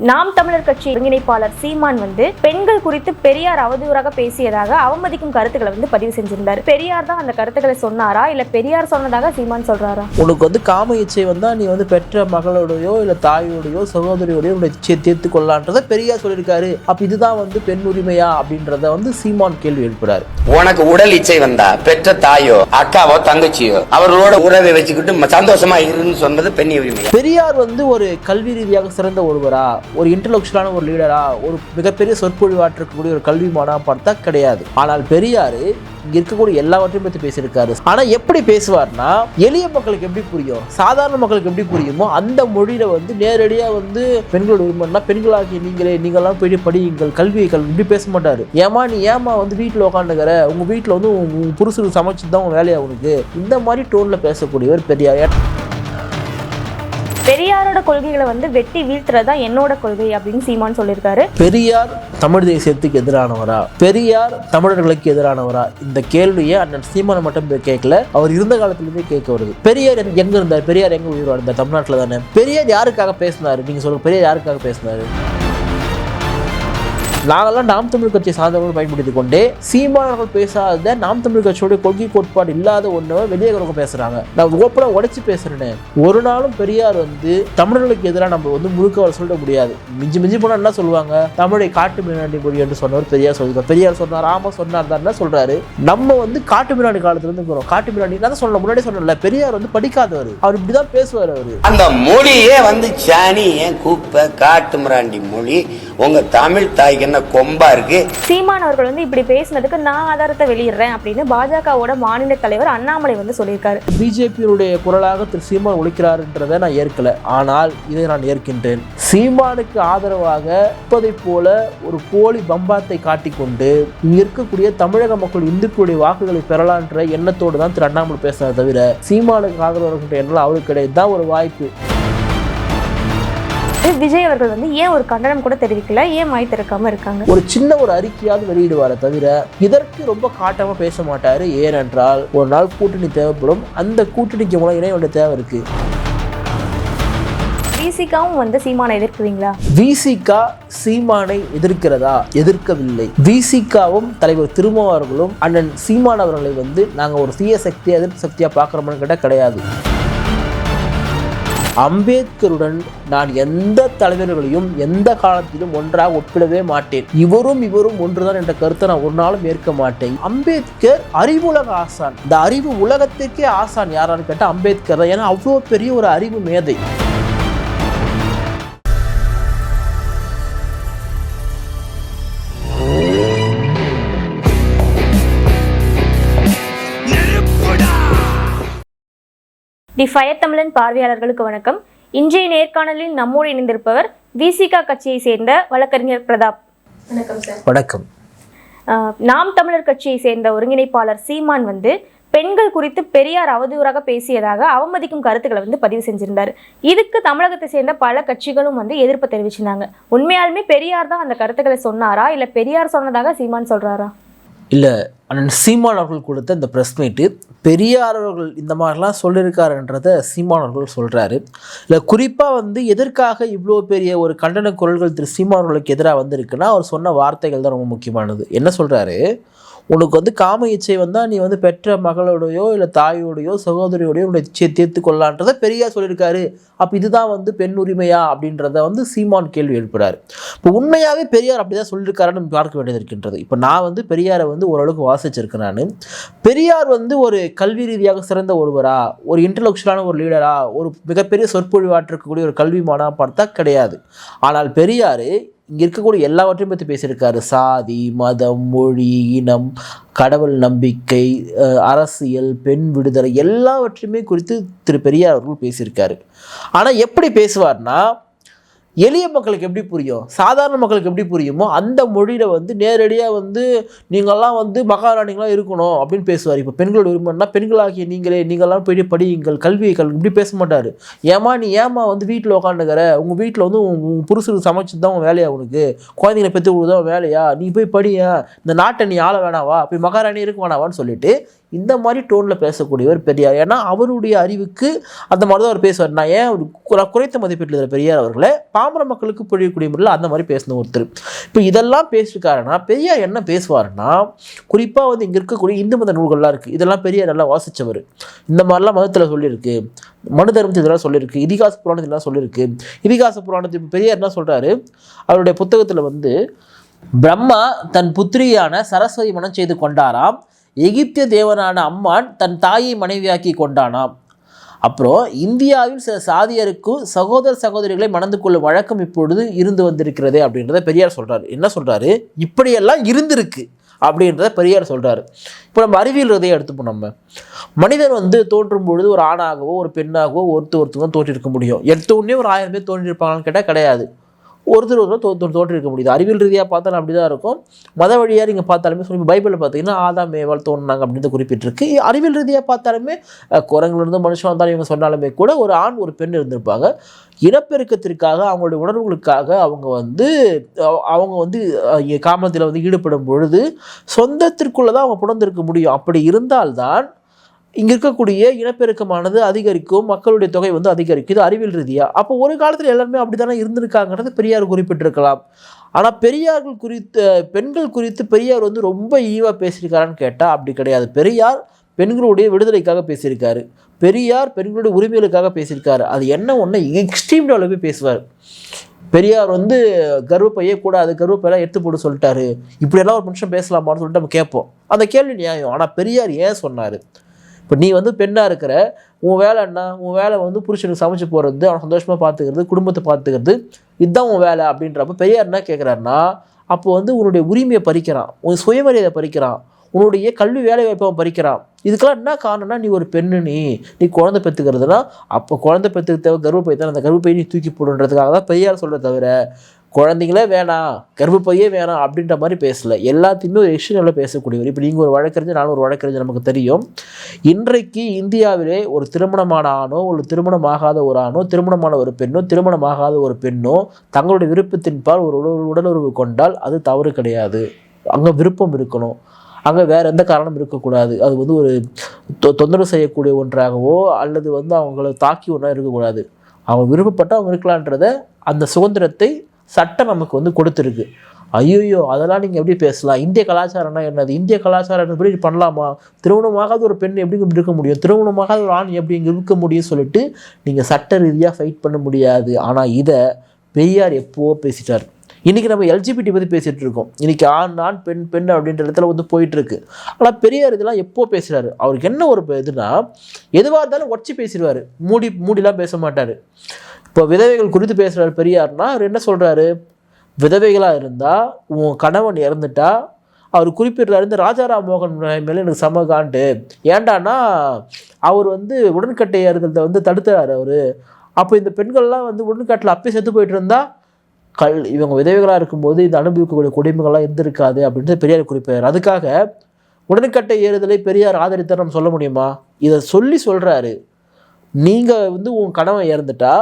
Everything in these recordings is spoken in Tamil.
நாம் தமிழர் கட்சி ஒருங்கிணைப்பாளர் சீமான் வந்து பெண்கள் குறித்து பெரியார் அவதூறாக பேசியதாக அவமதிக்கும் கருத்துக்களை வந்து பதிவு செஞ்சிருந்தார். பெரியார் தான் அந்த கருத்துக்களை சொன்னாரா? இல்ல பெரியார் சொன்னதாக சீமான் சொல்றாரா? உனக்கு வந்து காம இச்சை வந்தால் நீ வந்து பெற்ற மகளோடையோ இல்லை தாயோடையோ சகோதரியோடையோ உன்னை இச்சையை தீர்த்து கொள்ளலான்றதை பெரியார் சொல்லியிருக்காரு. அப்போ இதுதான் வந்து பெண் உரிமையா அப்படின்றத வந்து சீமான் கேள்வி எழுப்புறாரு. உனக்கு உடல் இச்சை வந்தா பெற்ற தாயோ அக்காவோ தங்கச்சியோ அவர்களோட உறவை வச்சுக்கிட்டு ம- சந்தோஷமா இருன்னு சொன்னது பெண் உரிமை பெரியார் வந்து ஒரு கல்வி ரீதியாக சிறந்த ஒருவரா? ஒரு இன்டலெக்சுவலான ஒரு லீடரா ஒரு மிகப்பெரிய சொற்பொழிவாற்றக்கூடிய ஒரு கல்விமானா பார்த்தா கிடையாது. ஆனால் பெரியார் இங்கே இருக்கக்கூடிய எல்லாவற்றையும் பற்றி பேசியிருக்காரு. ஆனால் எப்படி பேசுவார்னா எளிய மக்களுக்கு எப்படி புரியும் சாதாரண மக்களுக்கு எப்படி புரியுமோ அந்த மொழியில் வந்து நேரடியாக வந்து பெண்கள் உரிமைன்னா பெண்களாகிய நீங்களே நீங்களாம் போயிட்டு படியுங்கள் கல்வியை கல்வி இப்படி பேச மாட்டார். ஏமா நீ ஏமா வந்து வீட்டில் உட்காந்துக்கிற உங்கள் வீட்டில் வந்து உங்கள் உங்க புருஷனுக்கு சமைச்சு தான் உங்கள் வேலையாக உனக்கு? இந்த மாதிரி டோனில் பேசக்கூடியவர் பெரியார். பெரியாரோட கொள்கைகளை வந்து வெட்டி வீழ்த்துறது தான் என்னோட கொள்கை அப்படின்னு சீமான் சொல்லியிருக்காரு. பெரியார் தமிழ் தேசியத்துக்கு எதிரானவரா? பெரியார் தமிழர்களுக்கு எதிரானவரா? இந்த கேள்வியை அண்ணன் சீமானை மட்டும் கேட்கல அவர் இருந்த காலத்திலுமே கேட்க வருது. பெரியார் எங்க- எங்க இருந்தார்? பெரியார் எங்க உயிர் வாழ்ந்தார் தமிழ்நாட்டில் தானே பெரியார் யாருக்காக பேசினாரு? நீங்க சொல்லுங்க பெரியார் யாருக்காக பேசினாரு? நாங்கெல்லாம் நாம் தமிழ் கட்சியை சார்ந்தவர்கள் பயன்படுத்திக் கொண்டே சீமானவர்கள் பேசாத நாம் தமிழ் கட்சியோட கொள்கை கோட்பாடு இல்லாத ஒன்று வெளியேறவங்க பேசுறாங்க. நான் ஓப்பனாக உடைச்சு பேசுறேன்னு ஒரு நாளும் பெரியார் வந்து தமிழர்களுக்கு எதிராக நம்ம வந்து முழுக்க வர சொல்ல முடியாது. மிஞ்சி மிஞ்சி போனால் என்ன சொல்லுவாங்க? தமிழை காட்டு மிராண்டி மொழி என்று சொன்னவர் பெரியார் சொல்லியிருக்கார் பெரியார் சொன்னார் ஆமா சொன்னார் தான் என்ன சொல்றாரு? நம்ம வந்து காட்டு மிராண்டி காலத்துல இருந்து இருக்கிறோம். காட்டு மிராண்டி தான் சொல்ல முன்னாடி சொன்னல பெரியார் வந்து படிக்காதவர். அவர் இப்படிதான் பேசுவார் அவரு. அந்த மொழியே வந்து சாணி ஏன் கூப்ப காட்டு மிராண்டி மொழி? உங்க தமிழ் தாய்க்கு என்ன கொம்பா இருக்கு? சீமான் அவர்கள் வந்து இப்படி பேசினதுக்கு நான் ஆதாரத்தை வெளியிடுறேன் அப்படின்னு பாஜகவோட மாநில தலைவர் அண்ணாமலை வந்து சொல்லியிருக்காரு. பிஜேபியினுடைய குரலாக திரு சீமான் ஒழிக்கிறார்ன்றதை நான் ஏற்கல. ஆனால் இதை நான் ஏற்கின்றேன். சீமானுக்கு ஆதரவாக இப்போதைப் போல ஒரு போலி பம்பாத்தை காட்டிக்கொண்டு இங்க இருக்கக்கூடிய தமிழக மக்கள் இந்துக்களுடைய வாக்குகளை பெறலான்ற எண்ணத்தோடு தான் திரு அண்ணாமலை பேசுறாரு தவிர சீமானுக்கு ஆதரவு இருக்கின்ற எண்ணம் அவருக்கு கிடையாது தான் ஒரு வாய்ப்பு. விஜய் அவர்கள் வந்து ஏன் ஒரு கண்டனம் கூட தெரிவிக்கல? ஏன் வாய் திறக்காம இருக்காங்க? ஒரு சின்ன ஒரு அறிக்கையாவது வெளியிடுவாரே தவிர இதற்கு ரொம்ப காட்டமா பேச மாட்டாரு. ஏனென்றால் ஒரு நாள் கூட்டணி தேவைப்படும். அந்த கூட்டணிக்கு மூலம் இணையோட தேவை இருக்கு. விசிகாவும் வந்து சீமானை எதிர்க்குவீங்களா? விசிகா சீமானை எதிர்க்கிறதா? எதிர்க்கவில்லை. விசிகாவும் தலைவர் திருமாவர்களும் அண்ணன் சீமான் அவர்களை வந்து நாங்கள் ஒரு தீய சக்தி எதிர்ப்பு சக்தியாக பார்க்குறோம்னு கேட்டால் கிடையாது. அம்பேத்கருடன் நான் எந்த தலைவர்களையும் எந்த காலத்திலும் ஒன்றாக ஒப்பிடவே மாட்டேன். இவரும் இவரும் ஒன்றுதான் என்ற கருத்தை நான் ஒரு நாளும் ஏற்க மாட்டேன். அம்பேத்கர் அறிவுலக ஆசான். இந்த அறிவு உலகத்திற்கே ஆசான் யாரான்னு கேட்டால் அம்பேத்கர் தான். ஏன்னா அவ்வளோ பெரிய ஒரு அறிவு மேதை. டி ஃபயர் தமிழன் பார்வையாளர்களுக்கு வணக்கம். இன்றைய நேர்காணலில் நம்மோடு இணைந்திருப்பவர் விசிகா கட்சியை சேர்ந்த வழக்கறிஞர் பிரதாப். வணக்கம் சார். வணக்கம். ஆஹ் நாம் தமிழர் கட்சியை சேர்ந்த ஒருங்கிணைப்பாளர் சீமான் வந்து பெண்கள் குறித்து பெரியார் அவதூறாக பேசியதாக அவமதிக்கும் கருத்துக்களை வந்து பதிவு செஞ்சிருந்தார். இதுக்கு தமிழகத்தை சேர்ந்த பல கட்சிகளும் வந்து எதிர்ப்பு தெரிவிச்சிருந்தாங்க. உண்மையாலுமே பெரியார் தான் அந்த கருத்துக்களை சொன்னாரா? இல்ல பெரியார் சொன்னதாக சீமான் சொல்றாரா? இல்லை அண்ணன் சீமான் அவர்கள் கொடுத்த இந்த ப்ரெஸ் மீட்டு பெரியார் அவர்கள் இந்த மாதிரிலாம் சொல்லியிருக்காருன்றத சீமான் அவர்கள் சொல்கிறாரு இல்லை குறிப்பாக வந்து எதற்காக இவ்வளோ பெரிய ஒரு கண்டன குரல்கள் திரு சீமான் அவர்களுக்கு எதிராக வந்திருக்குன்னா அவர் சொன்ன வார்த்தைகள் தான் ரொம்ப முக்கியமானது. என்ன சொல்கிறாரு உனக்கு வந்து காம இச்சை வந்தால் நீ வந்து பெற்ற மகளோடையோ இல்லை தாயோடையோ சகோதரியோடையோ உன்னை இச்சையை தீர்த்து கொள்ளலான்றதை பெரியார் சொல்லியிருக்காரு. அப்போ இதுதான் வந்து பெண் உரிமையா அப்படின்றத வந்து சீமான் கேள்வி எழுப்புறாரு. இப்போ உண்மையாகவே பெரியார் அப்படி தான் சொல்லியிருக்காருன்னு பார்க்க வேண்டியது இருக்கின்றது. இப்போ நான் வந்து பெரியாரை வந்து ஓரளவுக்கு வாசிச்சிருக்கேன் நான். பெரியார் வந்து ஒரு கல்வி ரீதியாக சிறந்த ஒருவரா ஒரு இன்டலெக்சுவலான ஒரு லீடரா ஒரு மிகப்பெரிய சொற்பொழிவாற்றக்கூடிய ஒரு கல்விமானா பார்த்தா கிடையாது. ஆனால் பெரியார் இங்கே இருக்கக்கூடிய எல்லாவற்றையும் பற்றி பேசியிருக்காரு. சாதி மதம் மொழி இனம் கடவுள் நம்பிக்கை அரசியல் பெண் விடுதலை எல்லாவற்றையுமே குறித்து திரு பெரியார் அவர்கள் பேசியிருக்காரு. ஆனால் எப்படி பேசுவார்னா எளிய மக்களுக்கு எப்படி புரியும்? சாதாரண மக்களுக்கு எப்படி புரியுமோ அந்த மொழியில் வந்து நேரடியாக வந்து நீங்கள்லாம் வந்து மகாராணிகளாக இருக்கணும் அப்படின்னு பேசுவார். இப்போ பெண்களோட விரும்பினா பெண்களாகிய நீங்களே நீங்கள்லாம் போய் படியுங்கள் கல்வியை கல்வி இப்படி பேச மாட்டார். ஏமா நீ ஏமா வந்து வீட்டில் உட்காந்துக்கிற உங்கள் வீட்டில் வந்து உங்கள் புருஷருக்கு சமைச்சு தான் உன் வேலையா உனக்கு? குழந்தைங்களை பெற்று கொடுத்தா வேலையா? நீ போய் படியா? இந்த நாட்டை நீ ஆள வேணாவா? போய் மகாராணி இருக்க வேணாவான்னு சொல்லிட்டு இந்த மாதிரி டோனில் பேசக்கூடியவர் பெரியார். ஏன்னா அவருடைய அறிவுக்கு அந்த மாதிரி தான் அவர் பேசுவார். நான் ஏன் ஒரு குறைத்த மதிப்பீட்டில் இருக்கிற பெரியார் அவர்களை பாமர மக்களுக்கு புரியக்கூடிய முறையில் அந்த மாதிரி பேசின ஒருத்தர். இப்போ இதெல்லாம் பேசியிருக்காருன்னா பெரியார் என்ன பேசுவார்னா குறிப்பாக வந்து இங்கே இருக்கக்கூடிய இந்து மத நூல்கள்லாம் இருக்குது இதெல்லாம் பெரியார் நல்லா வாசித்தவர் இந்த மாதிரிலாம் மதத்தில் சொல்லியிருக்கு. மனு தர்மத்தில் இதெல்லாம் சொல்லியிருக்கு. இதிகாச புராணத்தில் இதெல்லாம் சொல்லியிருக்கு. இதிகாச புராணத்தில் பெரியார் என்ன சொல்கிறாரு அவருடைய புத்தகத்தில் வந்து பிரம்மா தன் புத்திரியான சரஸ்வதி மனம் செய்து கொண்டாராம். எகிப்திய தேவனான அம்மான் தன் தாயை மனைவியாக்கி கொண்டானாம். அப்புறம் இந்தியாவில் சில சாதியருக்கும் சகோதர சகோதரிகளை மணந்து கொள்ளும் வழக்கம் இப்பொழுது இருந்து வந்திருக்கிறது அப்படின்றத பெரியார் சொல்கிறார் என்ன சொல்கிறாரு இப்படியெல்லாம் இருந்திருக்கு அப்படின்றத பெரியார் சொல்கிறார் இப்போ நம்ம அறிவியல் ரீதியாக எடுத்துப்போம் நம்ம. மனிதன் வந்து தோன்றும் பொழுது ஒரு ஆணாகவோ ஒரு பெண்ணாகவோ ஒருத்தர் ஒருத்தர் தான் தோற்றிருக்க முடியும். எடுத்த உடனே ஒரு ஆயிரம் பேர் தோன்றியிருப்பாங்கன்னு கேட்டால் கிடையாது. ஒருத்தர் ஒருத்தர் தோ தோற்றிருக்க முடியுது. அறிவியல் ரீதியாக பார்த்தாலும் அப்படி தான் இருக்கும். மத வழியாக நீங்கள் பார்த்தாலுமே சொல்லி பைபிளில் பார்த்தீங்கன்னா ஆதாம் மேவால் தோணுனாங்க அப்படின்னு குறிப்பிட்டிருக்கு. அறிவியல் ரீதியாக பார்த்தாலுமே குரங்கிலிருந்து மனுஷன் வந்தாலும் இவங்க சொன்னாலுமே கூட ஒரு ஆண் ஒரு பெண் இருந்திருப்பாங்க. இனப்பெருக்கத்திற்காக அவங்களுடைய உணர்வுகளுக்காக அவங்க வந்து அவங்க வந்து காமத்தில் வந்து ஈடுபடும் பொழுது சொந்தத்திற்குள்ளே தான் அவங்க புணர்ந்திருக்க முடியும். அப்படி இருந்தால்தான் இங்கே இருக்கக்கூடிய இனப்பெருக்கமானது அதிகரிக்கும் மக்களுடைய தொகை வந்து அதிகரிக்கும். இது அறிவியல் ரீதியாக அப்போ ஒரு காலத்தில் எல்லாருமே அப்படி தானே இருந்திருக்காங்கிறது பெரியார் குறிப்பிட்டிருக்கலாம். ஆனால் பெரியார்கள் குறித்து பெண்கள் குறித்து பெரியார் வந்து ரொம்ப ஈவாக பேசியிருக்காரான்னு கேட்டால் அப்படி கிடையாது. பெரியார் பெண்களுடைய விடுதலைக்காக பேசியிருக்காரு. பெரியார் பெண்களுடைய உரிமைகளுக்காக பேசியிருக்காரு. அது என்ன ஒன்று எக்ஸ்ட்ரீம் லெவலில் போய் பேசுவார். பெரியார் வந்து கர்ப்பப்பையே கூடாது கர்வப்பையெல்லாம் எடுத்து போட்டு சொல்லிட்டாரு. இப்படியெல்லாம் ஒரு மனுஷன் பேசலாமான்னு சொல்லிட்டு நம்ம கேட்போம். அந்த கேள்வி நியாயம். ஆனால் பெரியார் ஏன் சொன்னார்? இப்போ நீ வந்து பெண்ணாக இருக்கிற உன் வேலை என்ன? உன் வேலை வந்து புருஷனுக்கு சமைச்சு போகிறது அவன் சந்தோஷமாக பார்த்துக்கிறது குடும்பத்தை பார்த்துக்கிறது இதுதான் உன் வேலை அப்படின்றப்ப பெரியார் என்ன கேட்குறாருன்னா அப்போ வந்து உன்னுடைய உரிமையை பறிக்கிறான். உன் சுயமரியாதை பறிக்கிறான். உன்னுடைய கல்வி வேலை வாய்ப்பை பறிக்கிறான். இதுக்கெல்லாம் என்ன காரணம்னா நீ ஒரு பெண்ணு நீ. நீ குழந்தை பெற்றுக்கிறதுனா அப்போ குழந்தை பெற்றுக்க தேவை கர்ப்பப்பை தான் அந்த கர்ப்பப்பை நீ தூக்கி போடுன்றதுக்காக தான் பெரியார் சொல்கிற தவிர குழந்தைங்களே வேணாம் கர்ப்பப்பையே வேணாம் அப்படின்ற மாதிரி பேசல. எல்லாத்தையுமே ஒரு எக்ஸ்ட்ரீமில் பேசக்கூடியவர். இப்போ நீங்கள் ஒரு வழக்கறிஞர் நானும் ஒரு வழக்கறிஞர் நமக்கு தெரியும். இன்றைக்கு இந்தியாவிலே ஒரு திருமணமான ஆணோ ஒரு திருமணமாகாத ஒரு ஆணோ திருமணமான ஒரு பெண்ணோ திருமணமாகாத ஒரு பெண்ணோ தங்களுடைய விருப்பத்தின்பால் ஒரு உடல் உடலுறவு கொண்டால் அது தவறு கிடையாது. அங்கே விருப்பம் இருக்கணும். அங்கே வேறு எந்த காரணமும் இருக்கக்கூடாது. அது வந்து ஒரு தொ தொந்தரவு செய்யக்கூடிய ஒன்றாகவோ அல்லது வந்து அவங்கள தாக்கி ஒன்றா இருக்கக்கூடாது. அவங்க விருப்பப்பட்டு அவங்க இருக்கலான்றத அந்த சுதந்திரத்தை சட்டம் நமக்கு வந்து கொடுத்துருக்கு. ஐயோயோ அதெல்லாம் நீங்கள் எப்படி பேசலாம்? இந்திய கலாச்சாரம்னா என்னது? இந்திய கலாச்சாரம் எப்படி பண்ணலாமா? திருமணமாகாத ஒரு பெண் எப்படி இப்படி இருக்க முடியும்? திருமணமாகாத ஒரு ஆண் எப்படி இங்கே இருக்க முடியும்னு சொல்லிட்டு நீங்கள் சட்ட ரீதியாக ஃபைட் பண்ண முடியாது. ஆனால் இதை பெரியார் எப்போவோ பேசிட்டார். இன்றைக்கி நம்ம எல்ஜிபிடி பற்றி பேசிகிட்டு இருக்கோம். இன்றைக்கி ஆண் ஆண் பெண் பெண் அப்படின்ற இடத்துல வந்து போயிட்டுருக்கு. ஆனால் பெரியார் இதெல்லாம் எப்போ பேசுகிறாரு அவருக்கு என்ன ஒரு இதுனால் இதுனா எதுவாக இருந்தாலும் உடச்சி பேசிடுவார். மூடி மூடிலாம் பேச மாட்டார். இப்போ விதவைகள் குறித்து பேசுகிறார் பெரியார்னா அவர் என்ன சொல்கிறாரு விதவைகளாக இருந்தால் உன் கணவன் இறந்துட்டா அவர் குறிப்பிடுறாரு இந்த ராஜாராம் மோகன் மேலே எனக்கு செம காண்டு. ஏண்டான்னா அவர் வந்து உடன்கட்டை ஏறுகிறத வந்து தடுத்துறாரு அவர். அப்போ இந்த பெண்கள்லாம் வந்து உடன்கட்டில் அப்பயே செத்து போயிட்டு இருந்தா கல் இவங்க விதவைகளாக இருக்கும்போது இந்த அனுபவிக்கக்கூடிய கொடுமைகள்லாம் இருந்திருக்காது அப்படின்ட்டு பெரியார் குறிப்பிடுறார். அதுக்காக உடன்கட்டை ஏறுதலை பெரியார் ஆதரித்தார் நம்ம சொல்ல முடியுமா? இதை சொல்லி சொல்கிறாரு நீங்கள் வந்து உன் கணவன் இறந்துட்டா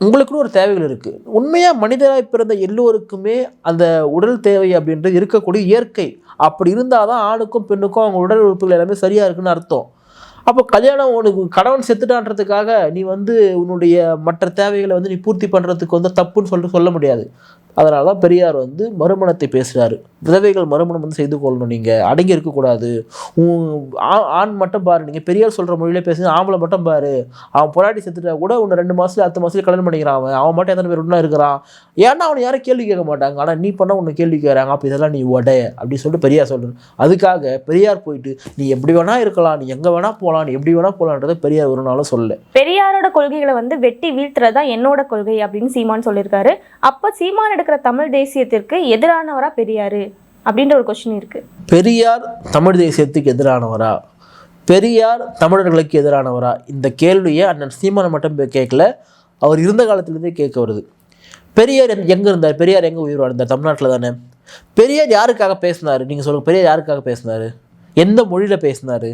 உங்களுக்குன்னு ஒரு தேவைகள் இருக்குது உண்மையாக மனிதராய் பிறந்த எல்லோருக்குமே அந்த உடல் தேவை அப்படின்றது இருக்கக்கூடிய இயற்கை. அப்படி இருந்தால் தான் ஆணுக்கும் பெண்ணுக்கும் அவங்க உடல் உறுப்புகள் எல்லாமே சரியாக இருக்குன்னு அர்த்தம். அப்போ கல்யாணம் உனக்கு கணவன் செத்துட்டான்றதுக்காக நீ வந்து உன்னுடைய மற்ற தேவைகளை வந்து நீ பூர்த்தி பண்ணுறதுக்கு வந்து தப்புன்னு சொல்லிட்டு சொல்ல முடியாது. அதனால தான் பெரியார் வந்து மறுமணத்தை பேசுகிறாரு விதவைகள் மறுமணம் வந்து செய்து கொள்ளணும். நீங்கள் அடங்கி இருக்கக்கூடாது ஆண் மட்டும் பாரு. நீங்கள் பெரியார் சொல்கிற மொழியிலே பேசுங்க ஆம்பளை மட்டும் பாரு. அவன் பொராட்டி செத்துட்டா கூட உன்னை ரெண்டு மாதத்துல அடுத்த மாதத்துல கல்யாணம் பண்ணிக்கிறான் அவன். அவன் மட்டும் எத்தனை பேர் ஒன்றா இருக்கிறான்? ஏன்னா அவனை யாரும் கேள்வி கேட்க மாட்டாங்க. ஆனால் நீ பண்ண உன்னை கேள்வி கேட்குறாங்க. அப்போ இதெல்லாம் நீ உடை அப்படின்னு சொல்லிட்டு பெரியார் சொல்லணும் அதுக்காக பெரியார் போயிட்டு நீ எப்படி வேணா இருக்கலாம். நீ எங்கே வேணா போகலாம் நீ எப்படி வேணா போகலான்றதை பெரியார் ஒரு நாளும் சொல்லல. பெரியாரோட கொள்கைகளை வந்து வெட்டி வீழ்த்துறதா தான் என்னோட கொள்கை அப்படின்னு சீமான் சொல்லியிருக்காரு. அப்போ சீமான் எடுக்கிற தமிழ் தேசியத்திற்கு எதிரானவரா பெரியார் அப்படின்ற ஒரு கொஸ்டின் இருக்குது பெரியார் தமிழ் தேசியத்துக்கு எதிரானவரா? பெரியார் தமிழர்களுக்கு எதிரானவரா? இந்த கேள்வியை அண்ணன் சீமானை மட்டும் போய் கேட்கல அவர் இருந்த காலத்துலேருந்தே கேட்க வருது. பெரியார் எங்கே இருந்தார்? பெரியார் எங்கே உயிர் வாழ்ந்தார் தமிழ்நாட்டில் தானே? பெரியார் யாருக்காக பேசினார்? நீங்கள் சொல்லுங்கள் பெரியார் யாருக்காக பேசினார்? எந்த மொழியில் பேசினார்?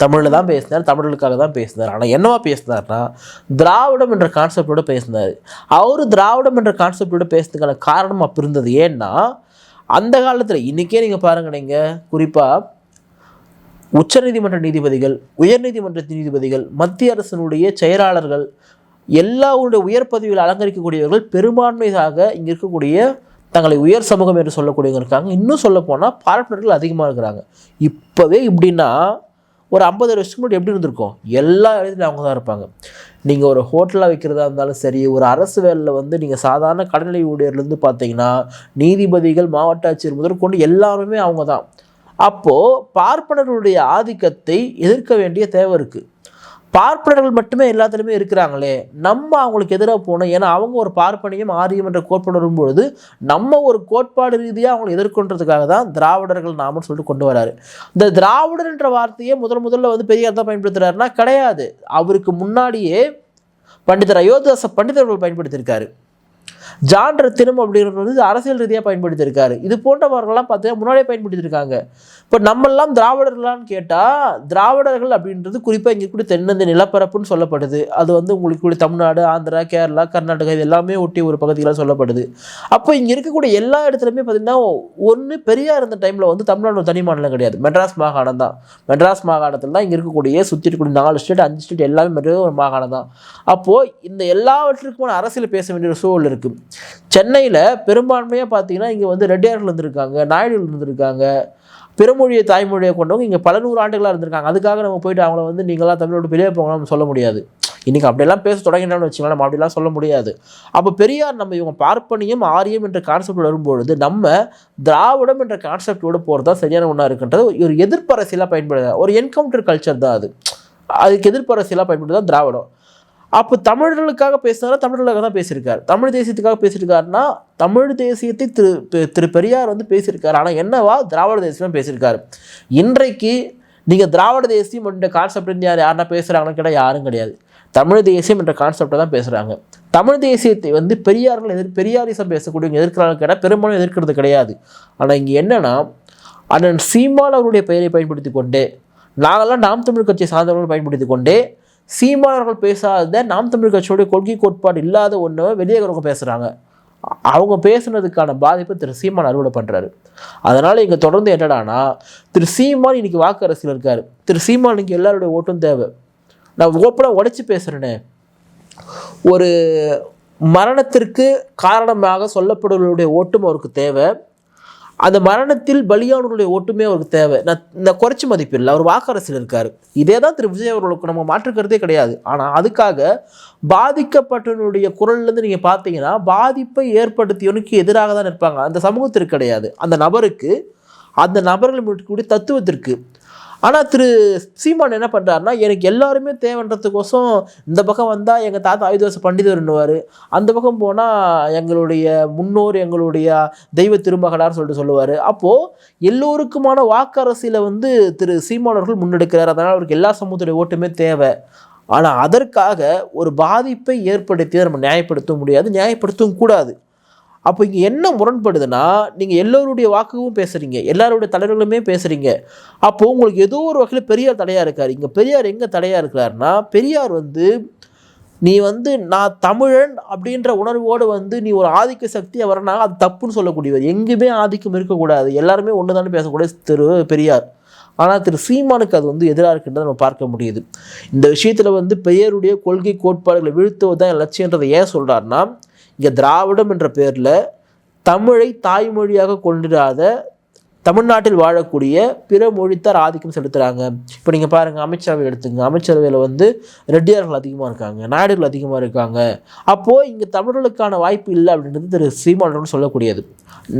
தமிழில் தான் பேசினார் தமிழர்களுக்காக தான் பேசினார். ஆனால் என்னவா பேசினார்னா திராவிடம் என்ற கான்செப்டோடு பேசினார். அவர் திராவிடம் என்ற கான்செப்டோடு பேசுறதுக்கான காரணம் அப்போ இருந்தது. ஏன்னா அந்த காலத்தில் இன்றைக்கே நீங்கள் பாருங்கள் நீங்கள் குறிப்பாக உச்சநீதிமன்ற நீதிபதிகள் உயர்நீதிமன்ற நீதிபதிகள் மத்திய அரசினுடைய செயலாளர்கள் எல்லாருடைய உயர் பதவியில் அலங்கரிக்கக்கூடியவர்கள் பெரும்பான்மையாக இங்கே இருக்கக்கூடிய தங்களை உயர் சமூகம் என்று சொல்லக்கூடியவங்க இருக்காங்க. இன்னும் சொல்ல போனால் பார்ப்பனர்கள் அதிகமாக இருக்கிறாங்க. இப்போவே இப்படின்னா ஒரு ஐம்பது வருஷத்துக்கு முன்னாடி எப்படி இருந்திருக்கும்? எல்லா இடத்துலையும் அவங்க தான் இருப்பாங்க. நீங்கள் ஒரு ஹோட்டலாக வைக்கிறதா இருந்தாலும் சரி ஒரு அரசு வேலையில் வந்து நீங்கள் சாதாரண கடநிலை ஊழியர்லேருந்து பார்த்தீங்கன்னா நீதிபதிகள் மாவட்ட ஆட்சியர் முதற்கொண்டு எல்லாருமே அவங்க தான். அப்போது பார்ப்பனர்களுடைய ஆதிக்கத்தை எதிர்க்க வேண்டிய தேவை இருக்குது பார்ப்பனர்கள் மட்டுமே எல்லாத்துலேயுமே இருக்கிறாங்களே. நம்ம அவங்களுக்கு எதிராக போகணும். ஏன்னா அவங்க ஒரு பார்ப்பனையும் ஆரியம் என்ற கோட்பாடு வரும்பொழுது நம்ம ஒரு கோட்பாடு ரீதியாக அவங்களை எதிர்கொண்டதுக்காக தான் திராவிடர்கள் நாமன்னு சொல்லிட்டு கொண்டு வராரு. இந்த திராவிடர் என்ற வார்த்தையை முதல் முதல்ல வந்து பெரியார் தான் பயன்படுத்துகிறாருன்னா கிடையாது. அவருக்கு முன்னாடியே பண்டிதர் அயோத்தியாச பண்டிதர்கள் பயன்படுத்தியிருக்காரு. ஜான் ரத்தினம் அப்படிங்கிறது வந்து அரசியல் ரீதியாக பயன்படுத்தியிருக்காரு. இது போன்றவர்கள்லாம் பார்த்தீங்கன்னா முன்னாடியே பயன்படுத்தியிருக்காங்க. இப்போ நம்மெல்லாம் திராவிடர்களான்னு கேட்டால் திராவிடர்கள் அப்படின்றது குறிப்பாக இங்கே கூட தென்னந்த நிலப்பரப்புன்னு சொல்லப்படுது. அது வந்து உங்களுக்கு கூட தமிழ்நாடு ஆந்திரா கேரளா கர்நாடகா இது எல்லாமே ஒட்டி ஒரு பகுதிகளாக சொல்லப்படுது. அப்போ இங்கே இருக்கக்கூடிய எல்லா இடத்துலையுமே பார்த்தீங்கன்னா ஒன்று பெரியார் இருந்த டைமில் வந்து தமிழ்நாடு ஒரு தனி மாநிலம் கிடையாது. மெட்ராஸ் மாகாணம் தான். மெட்ராஸ் மாகாணத்தில் தான் இங்கே இருக்கக்கூடிய சுற்றி இருக்கக்கூடிய நாலு ஸ்டேட் அஞ்சு ஸ்டேட் எல்லாமே மெட்ராஸ் ஒரு மாகாணம் தான். அப்போது இந்த எல்லாவற்றுக்குமான அரசியல் பேச வேண்டிய ஒரு சூழல் இருக்குது சென்னையில் பெரும்பான்மையாக பார்த்தீங்கன்னா இங்கே வந்து ரெட்டியார்கள் இருந்திருக்காங்க நாயுடுகள் இருந்திருக்காங்க. பிறமொழியை தாய்மொழியை கொண்டவங்க இங்கே பல நூறு ஆண்டுகளாக இருந்திருக்காங்க. அதுக்காக நம்ம போயிட்டு அவங்கள வந்து நீங்களாம் தமிழோட வெளியே போகலாம் சொல்ல முடியாது. இன்றைக்கி அப்படியெல்லாம் பேச தொடங்கினோம்னு வச்சுக்கலாம் நம்ம அப்படிலாம் சொல்ல முடியாது. அப்போ பெரியார் நம்ம இவங்க பார்ப்பனியம் ஆரியம் என்ற கான்செப்ட் வரும்பொழுது நம்ம திராவிடம் என்ற கான்செப்டோடு போகிறது தான் சரியான ஒன்றா இருக்குன்றது ஒரு எதிர்ப்பரசியலாக பயன்படுது. ஒரு என்கவுண்டர் கல்ச்சர் தான் அது. அதுக்கு எதிர்ப்பரசியலாக பயன்படுது தான் திராவிடம். அப்போ தமிழர்களுக்காக பேசினாரா தமிழர்களுக்காக தான் பேசியிருக்கார். தமிழ் தேசியத்துக்காக பேசியிருக்காருன்னா தமிழ் தேசியத்தை திரு பெ- திரு பெரியார் வந்து பேசியிருக்காரு. ஆனால் என்னவா? திராவிட தேசியம் பேசியிருக்காரு. இன்றைக்கு நீங்கள் திராவிட தேசியம் என்ற கான்செப்ட் யார் யாருன்னா பேசுகிறாங்கன்னு கேட்டால் யாரும் கிடையாது. தமிழ் தேசியம் என்ற கான்செப்டை தான் பேசுகிறாங்க தமிழ் தேசியத்தை வந்து பெரியார்கள் எதிர் பெரியாரிசம் பேசக்கூடியவங்க எதிர்க்கிறாங்க கேட்டால் பெரும்பாலும் எதிர்க்கிறது கிடையாது. ஆனால் இங்கே என்னென்னா அண்ணன் சீமான் அவருடைய பெயரை பயன்படுத்தி கொண்டே நாங்கள்லாம் நாம் தமிழ் கட்சியை சார்ந்தவர்கள் பயன்படுத்தி கொண்டே சீமானவர்கள் பேசாத நாம் தமிழ் கட்சியோடைய கொள்கை கோட்பாடு இல்லாத ஒன்று வெளியேறவங்க பேசுகிறாங்க அவங்க பேசுனதுக்கான பாதிப்பை திரு சீமான் அறுவடை பண்ணுறாரு அதனால் இங்கே தொடர்ந்து என்னடானா திரு சீமான் இன்றைக்கி வாக்கு அரசியல் இருக்கார். திரு சீமான் இன்னைக்கு எல்லாருடைய ஓட்டும் தேவை. நான் ஓப்பனாக உடச்சி பேசுகிறேனே ஒரு மரணத்திற்கு காரணமாக சொல்லப்படுவர்களுடைய ஓட்டும் அவருக்கு தேவை. அந்த மரணத்தில் பலியானவர்களுடைய ஓட்டுமே அவருக்கு தேவை. நான் இந்த குறைச்சி மதிப்பு இல்லை. அவர் வாக்கரசில் இருக்கார். இதே தான் திரு. விஜய் அவர்களுக்கு நம்ம மாற்றுக்கிறதே கிடையாது. ஆனால் அதுக்காக பாதிக்கப்பட்டவனுடைய குரல்லேருந்து நீங்கள் பார்த்தீங்கன்னா பாதிப்பை ஏற்படுத்தியவனுக்கு எதிராக தான் இருப்பாங்க அந்த சமூகத்திற்கு கிடையாது. அந்த நபருக்கு அந்த நபர்கள் கூடிய தத்துவத்திற்கு ஆனால் திரு சீமான் என்ன பண்ணுறாருன்னா எனக்கு எல்லாருமே தேவைன்றதுக்கோசம் இந்த பக்கம் வந்தால் எங்கள் தாத்தா ஆயுதவாச பண்டிதர்னுவார் அந்த பக்கம் போனால் எங்களுடைய முன்னோர் எங்களுடைய தெய்வ திருமகனார் சொல்லிட்டு சொல்லுவார். அப்போது எல்லோருக்குமான வாக்கரசியில் வந்து திரு சீமான் அவர்கள் முன்னெடுக்கிறார். அதனால் அவருக்கு எல்லா சமூகத்துடைய ஓட்டுமே தேவை. ஆனால் அதற்காக ஒரு பாதிப்பை ஏற்படுத்தி நம்ம நியாயப்படுத்த முடியாது நியாயப்படுத்தவும் கூடாது. அப்போ இங்கே என்ன முரண்படுதுன்னா நீங்கள் எல்லோருடைய வாக்குவும் பேசுகிறீங்க எல்லாருடைய தலைவர்களுமே பேசுகிறீங்க அப்போது உங்களுக்கு ஏதோ ஒரு வகையில் பெரியார் தடையாக இருக்கார். இங்கே பெரியார் எங்கே தடையாக இருக்கிறாருன்னா பெரியார் வந்து நீ வந்து நான் தமிழன் அப்படின்ற உணர்வோடு வந்து நீ ஒரு ஆதிக்க சக்தியை வரனா அது தப்புன்னு சொல்லக்கூடியவர். எங்கேயுமே ஆதிக்கம் இருக்கக்கூடாது. எல்லாருமே ஒன்று தானே பேசக்கூடிய திரு பெரியார். ஆனால் திரு சீமானுக்கு அது வந்து எதிராக இருக்கின்றதை நம்ம பார்க்க முடியுது. இந்த விஷயத்தில் வந்து பெயருடைய கொள்கை கோட்பாடுகளை வீழ்த்துவது தான் லட்சியன்றதை ஏன் சொல்கிறாருன்னா இங்கே திராவிடம் என்ற பேரில் தமிழை தாய்மொழியாக கொண்டிடாத தமிழ்நாட்டில் வாழக்கூடிய பிற மொழித்தார் ஆதிக்கம் செலுத்துகிறாங்க இப்போ நீங்கள் பாருங்கள் அமைச்சரவை எடுத்துங்க. அமைச்சரவையில் வந்து ரெட்டியார்கள் அதிகமாக இருக்காங்க நாயுடுகள் அதிகமாக இருக்காங்க. அப்போது இங்கே தமிழர்களுக்கான வாய்ப்பு இல்லை அப்படின்றது திரு சீமானவர்கள் சொல்லக்கூடியது.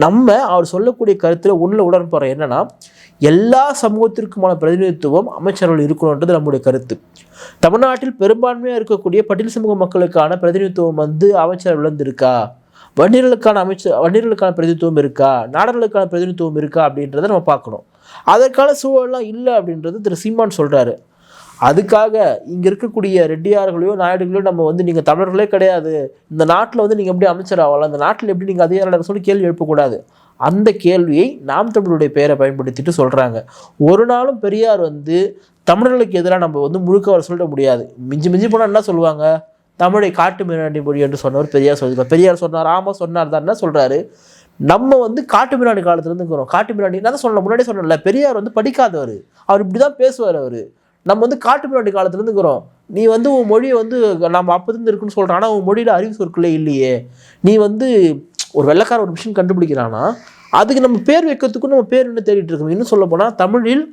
நம்ம அவர் சொல்லக்கூடிய கருத்தில் உள்ள உடன்படுற என்னென்னா எல்லா சமூகத்திற்குமான பிரதிநிதித்துவம் அமைச்சர்கள் இருக்கணுன்றது நம்முடைய கருத்து. தமிழ்நாட்டில் பெரும்பான்மையாக இருக்கக்கூடிய பட்டியல் சமூக மக்களுக்கான பிரதிநிதித்துவம் வந்து அமைச்சர் இருக்கா வன்னியர்களுக்கான அமைச்சர் வன்னியர்களுக்கான பிரதிநிதித்துவம் இருக்கா? நாடர்களுக்கான பிரதிநிதித்துவம் இருக்கா அப்படின்றத நம்ம பார்க்கணும். அதற்கான சூழலாம் இல்லை அப்படின்றது திரு சீமான் சொல்கிறாரு அதுக்காக இங்கே இருக்கக்கூடிய ரெட்டியார்களையோ நாயுடுகளையோ நம்ம வந்து நீங்கள் தமிழர்களே கிடையாது. இந்த நாட்டில் வந்து நீங்கள் எப்படி அமைச்சர் ஆகலாம்? இந்த நாட்டில் எப்படி நீங்கள் அதிகாரம் சொல்லி கேள்வி எழுப்பக்கூடாது. அந்த கேள்வியை நாம் தமிழருடைய பெயரை பயன்படுத்திட்டு சொல்கிறாங்க ஒரு நாளும் பெரியார் வந்து தமிழர்களுக்கு எதிராக நம்ம வந்து முழுக்க வர சொல்ல முடியாது. மிஞ்சி மிஞ்சி போனால் என்ன சொல்லுவாங்க? தமிழை காட்டு மிராண்டி மொழி என்று சொன்னவர் பெரியார் சொல்லியிருக்கார். பெரியார் சொன்னார் ஆமாம் சொன்னார் தான் என்ன சொல்கிறாரு நம்ம வந்து காட்டு மிராண்டி காலத்துலேருந்து இருக்கிறோம் காட்டு மிராண்டி நான் தான் சொன்ன முன்னாடி சொன்னல பெரியார் வந்து படிக்காதவர். அவர் இப்படி தான் பேசுவார் அவர். நம்ம வந்து காட்டு மிராண்டி காலத்துலேருந்து இருக்கிறோம் நீ வந்து உன் மொழியை வந்து நம்ம அப்போதுலேருந்து இருக்குன்னு சொல்கிறோம் ஆனால் உன் மொழியில் அறிவு சொற்களே இல்லையே. நீ வந்து ஒரு வெள்ளைக்கார ஒரு மிஷின் கண்டுபிடிக்கிறானா அதுக்கு நம்ம பேர் வைக்கிறதுக்கும் நம்ம பேர் என்ன தேடிட்டு இருக்கோம்? இன்னும் சொல்ல போனால் தமிழில்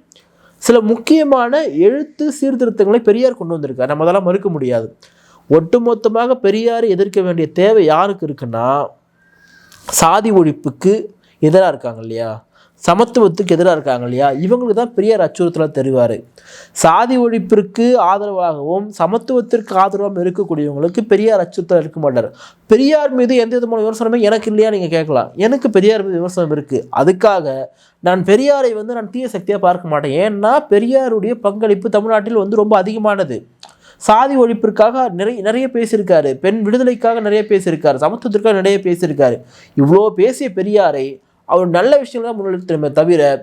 சில முக்கியமான எழுத்து சீர்திருத்தங்களை பெரியார் கொண்டு வந்திருக்கார். நம்ம அதெல்லாம் மறுக்க முடியாது. ஒட்டுமொத்தமாக பெரியாரை எதிர்க்க வேண்டிய தேவை யாருக்கு இருக்குன்னா சாதி ஒழிப்புக்கு எதிராக இருக்காங்க இல்லையா? சமத்துவத்துக்கு எதிராக இருக்காங்க இல்லையா? இவங்களுக்கு தான் பெரியார் அச்சுறுத்தலாக தெரிவார். சாதி ஒழிப்பிற்கு ஆதரவாகவும் சமத்துவத்திற்கு ஆதரவாகவும் இருக்கக்கூடியவங்களுக்கு பெரியார் அச்சுறுத்தல் இருக்க மாட்டார். பெரியார் மீது எந்த விதமான விமர்சனமே எனக்கு இல்லையா? நீங்கள் கேட்கலாம். எனக்கு பெரியார் மீது விமர்சனம் இருக்குது அதுக்காக நான் பெரியாரை வந்து நான் தீய சக்தியாக பார்க்க மாட்டேன். ஏன்னா பெரியாருடைய பங்களிப்பு தமிழ்நாட்டில் வந்து ரொம்ப அதிகமானது. சாதி ஒழிப்பிற்காக நிறைய நிறைய பேசியிருக்காரு. பெண் விடுதலைக்காக நிறைய பேசியிருக்காரு. சமத்துவத்திற்காக நிறைய பேசியிருக்காரு. இவ்வளோ பேசிய பெரியாரை அவர் நல்ல விஷயங்கள்லாம் முன்னெடுத்துமே தவிர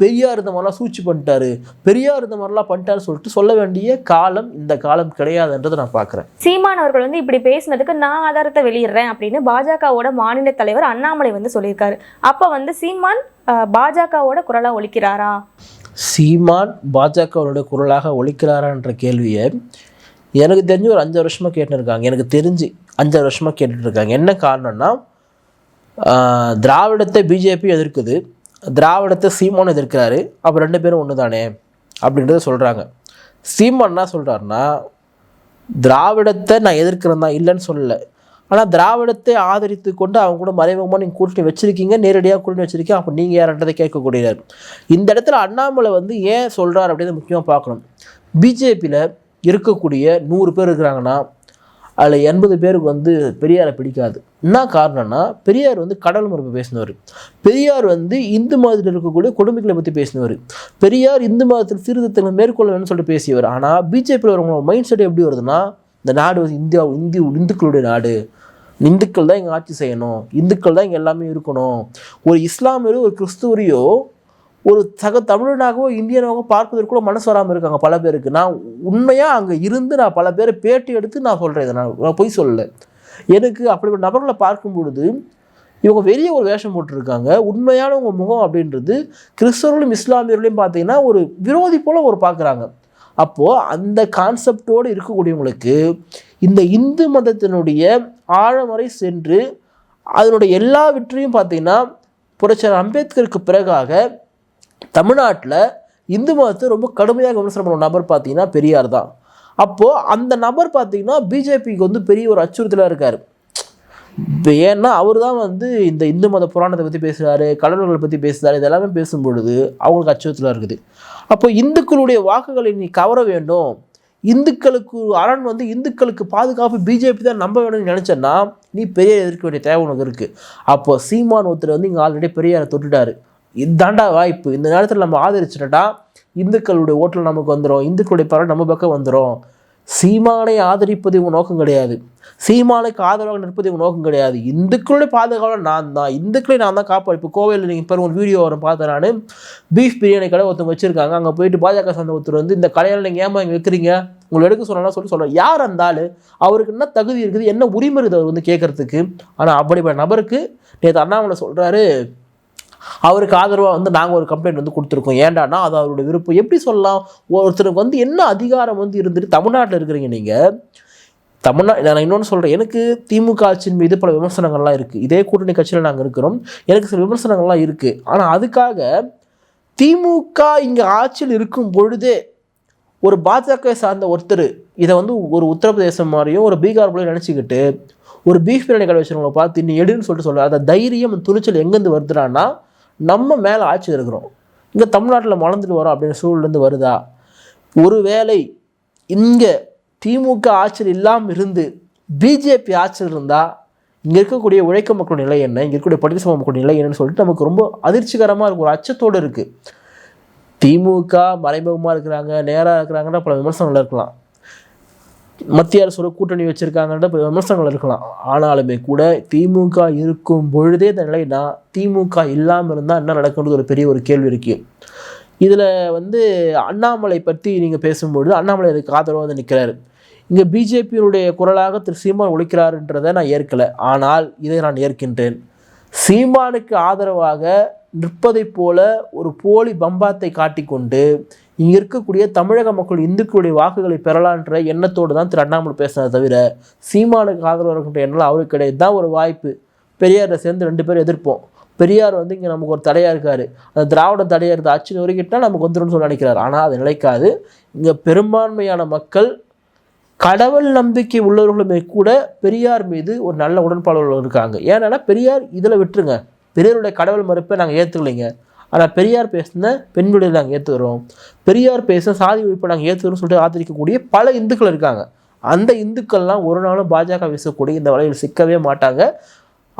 பெரியார் இந்த மாதிரிலாம் சூழ்ச்சி பண்ணிட்டாரு. பெரியார் இந்த மாதிரிலாம் பண்ணிட்டாருன்னு சொல்லிட்டு சொல்ல வேண்டிய காலம் இந்த காலம் கிடையாதுன்றதை நான் பார்க்குறேன். சீமான் அவர்கள் வந்து இப்படி பேசினதுக்கு நான் ஆதாரத்தை வெளியிடுறேன் அப்படின்னு பாஜகவோட மாநில தலைவர் அண்ணாமலை வந்து சொல்லியிருக்காரு. அப்ப வந்து சீமான் பாஜகவோட குரலா ஒலிக்கிறாரா? சீமான் பாஜகவோட குரலாக ஒழிக்கிறாரான்ற கேள்வியை எனக்கு தெரிஞ்சு ஒரு அஞ்சு வருஷமாக கேட்டுருக்காங்க எனக்கு தெரிஞ்சு அஞ்சாறு வருஷமாக கேட்டுட்டு இருக்காங்க. என்ன காரணம்னா திராவிடத்தை பிஜேபி எதிர்க்குது. திராவிடத்தை சீமான் எதிர்க்கிறாரு. அப்போ ரெண்டு பேரும் ஒன்று தானே அப்படின்றத சொல்கிறாங்க சீமான் என்ன சொல்கிறாருன்னா திராவிடத்தை நான் எதிர்க்கிறேன் தான் இல்லைன்னு சொல்லலை. ஆனால் திராவிடத்தை ஆதரித்து கொண்டு அவங்க கூட மறைமுகமாக நீங்கள் கூட்டணி வச்சுருக்கீங்க நேரடியாக கூட்டணி வச்சுருக்கீங்க அப்போ நீங்கள் யாருன்றதை கேட்கக்கூடியவர். இந்த இடத்துல அண்ணாமலை வந்து ஏன் சொல்கிறார் அப்படின்னு முக்கியமாக பார்க்கணும். பிஜேபியில் இருக்கக்கூடிய நூறு பேர் இருக்கிறாங்கன்னா அதில் எண்பது பேருக்கு வந்து பெரியாரை பிடிக்காது. என்ன காரணம்னா பெரியார் வந்து கடல் மரபு பேசினவர். பெரியார் வந்து இந்து மதத்தில் இருக்கக்கூடிய கொடுமைகளை பற்றி பேசினவர். பெரியார் இந்து மதத்தில் சீர்திருத்தங்களை மேற்கொள்ள வேணும்னு சொல்லிட்டு பேசியவர். ஆனால் பிஜேபியில் வரவங்களோட மைண்ட் செட் எப்படி வருதுன்னா இந்த நாடு வந்து இந்தியா இந்தி இந்துக்களுடைய நாடு. இந்துக்கள் தான் இங்கே ஆட்சி செய்யணும். இந்துக்கள் தான் இங்கே எல்லாமே இருக்கணும். ஒரு இஸ்லாமியரோ ஒரு கிறிஸ்துவரையோ ஒரு சக தமிழனாகவோ இந்தியனாகவோ பார்ப்பதற்கு கூட மனசு வராமல் இருக்காங்க பல பேருக்கு. நான் உண்மையாக அங்கே இருந்து நான் பல பேரை பேட்டி எடுத்து நான் சொல்கிறேன் இதை. நான் பொய் சொல்லலை. எனக்கு அப்படிப்பட்ட நபர்களை பார்க்கும் பொழுது இவங்க வெளியே ஒரு வேஷம் போட்டிருக்காங்க. உண்மையானவங்க முகம் அப்படின்றது கிறிஸ்தவர்களும் இஸ்லாமியர்களையும் பார்த்தீங்கன்னா ஒரு விரோதி போல ஒரு பார்க்குறாங்க. அப்போது அந்த கான்செப்டோடு இருக்கக்கூடியவங்களுக்கு இந்த இந்து மதத்தினுடைய ஆழமறை சென்று அதனுடைய எல்லா வெற்றியும் பார்த்தீங்கன்னா புரட்சியாளர் அம்பேத்கருக்கு பிறகாக தமிழ்நாட்டில் இந்து மதத்தை ரொம்ப கடுமையாக விமர்சனம் பண்ண நபர் பார்த்தீங்கன்னா பெரியார் தான். அப்போது அந்த நபர் பார்த்தீங்கன்னா பிஜேபிக்கு வந்து பெரிய ஒரு அச்சுறுத்தலாக இருக்கார். இப்போ ஏன்னா அவர் தான் வந்து இந்த இந்து மத புராணத்தை பற்றி பேசுகிறாரு கடவுள்களை பற்றி பேசுகிறாரு இதெல்லாமே பேசும்பொழுது அவங்களுக்கு அச்சுறுத்தலாக இருக்குது. அப்போ இந்துக்களுடைய வாக்குகளை நீ கவர வேண்டும். இந்துக்களுக்கு அரண் வந்து இந்துக்களுக்கு பாதுகாப்பு பிஜேபி தான் நம்ப வேணும்னு நினச்சேன்னா நீ பெரிய எதிர்க்க வேண்டிய தேவை உனக்கு இருக்குது அப்போது சீமான் ஒருத்தர் வந்து இங்கே ஆல்ரெடி பெரியாரை தொட்டுட்டாரு. இதாண்டா வாய்ப்பு. இந்த நேரத்தில் நம்ம ஆதரிச்சிட்டா இந்துக்களுடைய ஓட்டில் நமக்கு வந்துடும் இந்துக்களுடைய பரவல் நம்ம பக்கம் வந்துடும் சீமானை ஆதரிப்பது இவங்க நோக்கம் கிடையாது. சீமானுக்கு ஆதரவாக நிற்பது இவங்க நோக்கம் கிடையாது. இந்துக்களுடைய பாதுகாவலர் நான் தான். இந்துக்களை நான் தான் காப்பாடு இப்போ கோவையில் நீங்கள் இப்போ ஒரு வீடியோ வரும் பார்த்தேன் நான். பீஃப் பிரியாணி கடை ஒருத்தவங்க வச்சுருக்காங்க. அங்கே போயிட்டு பாஜக சார்ந்த ஒருத்தர் வந்து இந்த கடையில் நீங்கள் ஏமா இங்கே வைக்கிறீங்க? உங்களை எடுக்க சொல்லலாம் சொல்லி சொல்கிறேன் யார் இருந்தாலும் அவருக்கு என்ன தகுதி இருக்குது என்ன உரிமை இருக்குது அவர் வந்து கேட்கறதுக்கு. ஆனால் அப்படிப்பட்ட நபருக்கு நேற்று அண்ணாமலை சொல்கிறாரு அவருக்கு ஆதரவாக வந்து நாங்கள் ஒரு கம்ப்ளைண்ட் வந்து கொடுத்துருக்கோம். ஏண்டானா அது அவருடைய விருப்பம். எப்படி சொல்லலாம்? ஒருத்தருக்கு வந்து என்ன அதிகாரம் வந்து இருந்துட்டு தமிழ்நாட்டில் இருக்கிறீங்க நீங்கள் தமிழ்நா நான் இன்னொன்று சொல்கிறேன் எனக்கு திமுக ஆட்சியின் மீது பல விமர்சனங்கள்லாம் இருக்குது இதே கூட்டணி கட்சியில் நாங்கள் இருக்கிறோம். எனக்கு சில விமர்சனங்கள்லாம் இருக்குது ஆனால் அதுக்காக திமுக இங்கே ஆட்சியில் இருக்கும் பொழுதே ஒரு பாஜக சார்ந்த ஒருத்தர் இதை வந்து ஒரு உத்தரப்பிரதேசம் மாதிரியும் ஒரு பீகார் போலையும் நினச்சிக்கிட்டு ஒரு பீஃப் பிரியாணி கடை வச்சுருவங்களை பார்த்து நீ எடுன்னு சொல்லிட்டு சொல்கிறார் அந்த தைரியம் துணிச்சல் எங்கேருந்து வருதுறான்னா நம்ம மேலே ஆட்சி இருக்கிறோம். இங்கே தமிழ்நாட்டில் வளர்ந்துட்டு வரோம் அப்படின்னு சூழலேருந்து வருதா? ஒருவேளை இங்கே திமுக ஆட்சியில் இல்லாமல் இருந்து பிஜேபி ஆட்சியில் இருந்தால் இங்கே இருக்கக்கூடிய உழைக்க மக்கள் நிலை என்ன? இங்கே இருக்கக்கூடிய படித்த சமூக மக்கள் நிலை என்னன்னு சொல்லிட்டு நமக்கு ரொம்ப அதிர்ச்சிகரமாக இருக்கும். ஒரு அச்சத்தோடு இருக்குது திமுக மறைமுகமாக இருக்கிறாங்க நேராக இருக்கிறாங்கன்னா பல விமர்சனங்கள் இருக்கலாம். மத்திய அரசோட கூட்டணி வச்சுருக்காங்கன்ற விமர்சனங்கள் இருக்கலாம். ஆனாலுமே கூட திமுக இருக்கும் பொழுதே இந்த நிலைனா திமுக இல்லாமல் இருந்தால் என்ன நடக்குன்றது ஒரு பெரிய ஒரு கேள்வி இருக்குது இதில் வந்து அண்ணாமலை பற்றி நீங்கள் பேசும்பொழுது அண்ணாமலை அதுக்கு ஆதரவாக வந்து நிற்கிறாரு இங்கே பிஜேபியினுடைய குரலாக திரு சீமான் ஒழிக்கிறாருன்றதை நான் ஏற்கலை. ஆனால் இதை நான் ஏற்கின்றேன். சீமானுக்கு ஆதரவாக நிற்பதைப் போல ஒரு போலி பம்பாத்தை காட்டிக்கொண்டு இங்கே இருக்கக்கூடிய தமிழக மக்கள் இந்துக்களுடைய வாக்குகளை பெறலான்ற எண்ணத்தோடு தான் திரு அண்ணாமலை பேசினதை தவிர சீமானுக்கு ஆதரவு இருக்கின்ற எண்ணம் அவருக்கு கிடையாது. தான் ஒரு வாய்ப்பு. பெரியாரை சேர்ந்து ரெண்டு பேரும் எதிர்ப்போம். பெரியார் வந்து இங்கே நமக்கு ஒரு தடையாக இருக்கார். அந்த திராவிட தடையாக இருந்த அச்சு நொறுக்கிட்டா நமக்கு வந்துடும் சொல்லி நினைக்கிறார். ஆனால் அது நிலைக்காது. இங்கே பெரும்பான்மையான மக்கள் கடவுள் நம்பிக்கை உள்ளவர்களுமே கூட பெரியார் மீது ஒரு நல்ல உடன்பாடுகள் இருக்காங்க. ஏன்னா பெரியார் இதில் விட்டுருங்க. பெரியாருடைய கடவுள் மறுப்பை நாங்கள் ஏற்றுக்கலைங்க ஆனால் பெரியார் பேசின பெண் விடுதலை நாங்கள் ஏற்றுக்கிறோம் பெரியார் பேசின சாதி ஒழிப்பை நாங்கள் ஏற்றுக்கிறோம்னு சொல்லிட்டு ஆதரிக்கக்கூடிய பல இந்துக்கள் இருக்காங்க. அந்த இந்துக்கள்லாம் ஒரு நாளும் பாஜக வீசக்கூடிய இந்த வலையில் சிக்கவே மாட்டாங்க.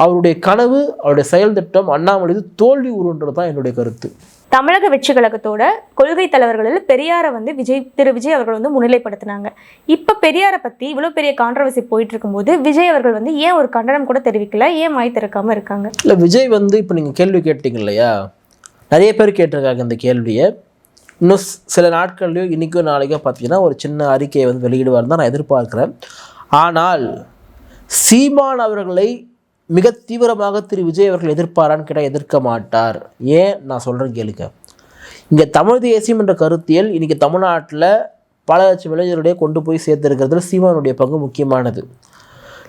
அவருடைய கனவு அவருடைய செயல் திட்டம் அண்ணாமலை தோல்வி உருன்றது தான் என்னுடைய கருத்து. தமிழக வெற்றி கழகத்தோட கொள்கை தலைவர்களில் பெரியாரை வந்து விஜய் திரு விஜய் அவர்கள் வந்து முன்னிலைப்படுத்தினாங்க. இப்போ பெரியாரை பற்றி இவ்வளோ பெரிய கான்ட்ரவர்சி போயிட்டு இருக்கும்போது விஜய் அவர்கள் வந்து ஏன் ஒரு கண்டனம் கூட தெரிவிக்கல? ஏன் வாய் திறக்காம இருக்காங்க? இல்லை விஜய் வந்து இப்போ நீங்கள் கேள்வி கேட்டீங்க இல்லையா? நிறைய பேர் கேட்டிருக்காங்க இந்த கேள்வியை. இன்னும் சில நாட்கள்லையோ இன்றைக்கோ நாளைக்கோ பார்த்தீங்கன்னா ஒரு சின்ன அறிக்கையை வந்து வெளியிடுவார் தான் நான் எதிர்பார்க்குறேன். ஆனால் சீமான் அவர்களை மிக தீவிரமாக திரு விஜய் அவர்கள் எதிர்ப்பாரான்னு கேட்டால் எதிர்க்க மாட்டார். ஏன்? நான் சொல்கிறேன் கேளுங்க. இங்கே தமிழ் தேசியம் என்ற கருத்தியல் இன்றைக்கி தமிழ்நாட்டில் பல லட்சம் இளைஞருடைய கொண்டு போய் சேர்த்துருக்கிறதுல சீமானுடைய பங்கு முக்கியமானது.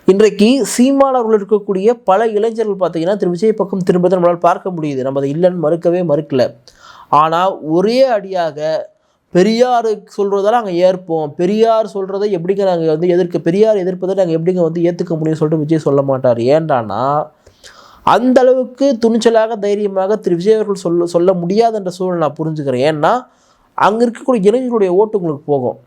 இன்றைக்கு சீமானவர்கள் இருக்கக்கூடிய பல இளைஞர்கள் பார்த்தீங்கன்னா திரு விஜய் பக்கம் திரும்ப நம்மளால் பார்க்க முடியுது. நம்ம அதை இல்லைன்னு மறுக்கவே மறுக்கல. ஆனால் ஒரே அடியாக பெரியார் சொல்கிறதெல்லாம் நாங்கள் ஏற்போம். பெரியார் சொல்கிறத எப்படிங்க நாங்கள் வந்து எதிர்க்க பெரியார் எதிர்ப்பதை நாங்கள் எப்படிங்க வந்து ஏற்றுக்க முடியும்னு சொல்லிட்டு விஜய் சொல்ல மாட்டார். ஏன்டானா அந்த அளவுக்கு துணிச்சலாக தைரியமாக திரு விஜய் அவர்கள் சொல்ல சொல்ல முடியாதுன்ற சூழல் நான் புரிஞ்சுக்கிறேன். ஏன்னா அங்கே இருக்கக்கூடிய இளைஞர்களுடைய ஓட்டு உங்களுக்கு போகும்.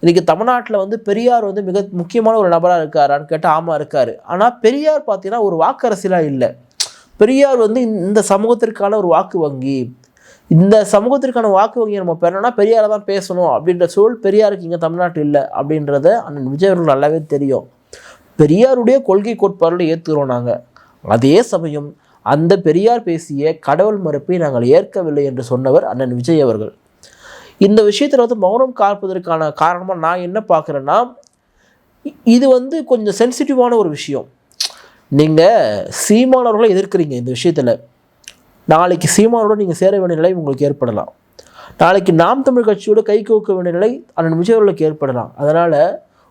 இன்றைக்கி தமிழ்நாட்டில் வந்து பெரியார் வந்து மிக முக்கியமான ஒரு நபராக இருக்காரான்னு கேட்டால் ஆமாம் இருக்கார். ஆனால் பெரியார் பார்த்தீங்கன்னா ஒரு வாக்கரசியலாக இல்லை. பெரியார் வந்து இந்த சமூகத்திற்கான ஒரு வாக்கு வங்கி. இந்த சமூகத்திற்கான வாக்கு வங்கியை நம்ம பெறணும்னா பெரியாரை தான் பேசணும் அப்படின்ற சூழல் பெரியாருக்கு இங்கே தமிழ்நாட்டில் இல்லை அப்படின்றத அண்ணன் விஜய் அவர்கள் நல்லாவே தெரியும். பெரியாருடைய கொள்கை கோட்பாடுகளை ஏற்றுக்கிறோம் நாங்கள் அதே சமயம் அந்த பெரியார் பேசிய கடவுள் மறுப்பை நாங்கள் ஏற்கவில்லை என்று சொன்னவர் அண்ணன் விஜய் அவர்கள். இந்த விஷயத்தில் வந்து மௌனம் காப்பதற்கான காரணமாக நான் என்ன பார்க்குறேன்னா இது வந்து கொஞ்சம் சென்சிட்டிவான ஒரு விஷயம். நீங்கள் சீமானவர்களை எதிர்க்கிறீங்க இந்த விஷயத்தில். நாளைக்கு சீமானோட நீங்கள் சேர வேண்டிய நிலை உங்களுக்கு ஏற்படலாம். நாளைக்கு நாம் தமிழ் கட்சியோட கை கோக்க வேண்டிய நிலை அண்ணன் விஜய் அவர்களுக்கு ஏற்படலாம். அதனால்